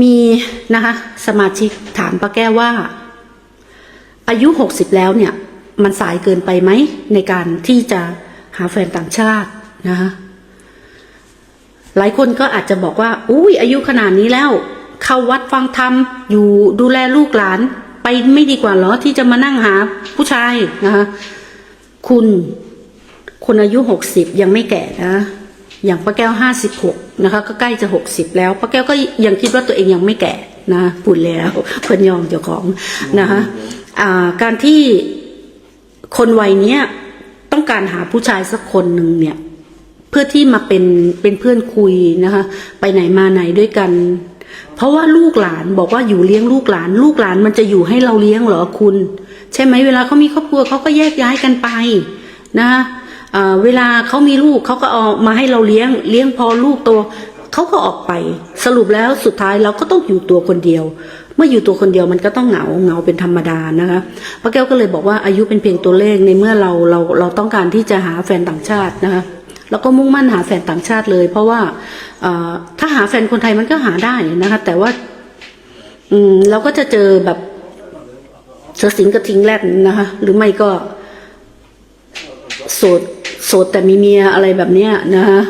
มีนะคะ สมาชิกถามป้าแก้วว่า อายุหกสิบแล้วเนี่ย มันสายเกินไปไหม ในการที่จะหาแฟนต่างชาตินะคะหลายคนก็อาจจะบอกว่า อุ้ยอายุขนาดนี้แล้ว เข้าวัดฟังธรรม อยู่ดูแลลูกหลาน ไปไม่ดีกว่าเหรอที่จะมานั่งหาผู้ชายนะคะคุณคนอายุหกสิบยังไม่แก่นะ อย่างป้าแก้วห้าสิบหกนะคะก็ใกล้จะหกสิบแล้วป้าแก้วก็ยังคิดว่าตัวเองยังไม่แก่นะพูดแล้วเพิ่นยอมเจ้าของนะคะการที่คนวัยเนี้ยต้องการหาผู้ชายสักคนหนึ่งเนี่ย เพื่อที่มาเป็นเป็นเพื่อนคุยนะคะ ไปไหนมาไหนด้วยกัน เพราะว่าลูกหลานบอกว่าอยู่เลี้ยงลูกหลาน ลูกหลานมันจะอยู่ให้เราเลี้ยงเหรอคุณ ใช่ไหมเวลาเขามีครอบครัวเขาก็แยกย้ายกันไปนะคะ เวลาเขามีลูกเขาก็เอามาให้เราเลี้ยง เลี้ยงพอลูกโตเขาก็ออกไป สรุปแล้วสุดท้ายเราก็ต้องอยู่ตัวคนเดียว เมื่ออยู่ตัวคนเดียวมันก็ต้องเหงาเหงาเป็นธรรมดานะคะป้าแก้วก็เลยบอกว่าอายุเป็นเพียงตัวเลขในเมื่อเราเราเราต้องการที่จะหาแฟนต่างชาตินะคะแล้วก็มุ่งมั่นหาแฟนต่างชาติเลย เพราะว่าถ้าหาแฟนคนไทยมันก็หาได้นะคะ แต่ว่าอืมเราก็จะเจอแบบเสือสิงกระทิงแรดนะคะ หรือไม่ก็โสด โสดแต่มีเมียอะไรแบบเนี้ยนะคะ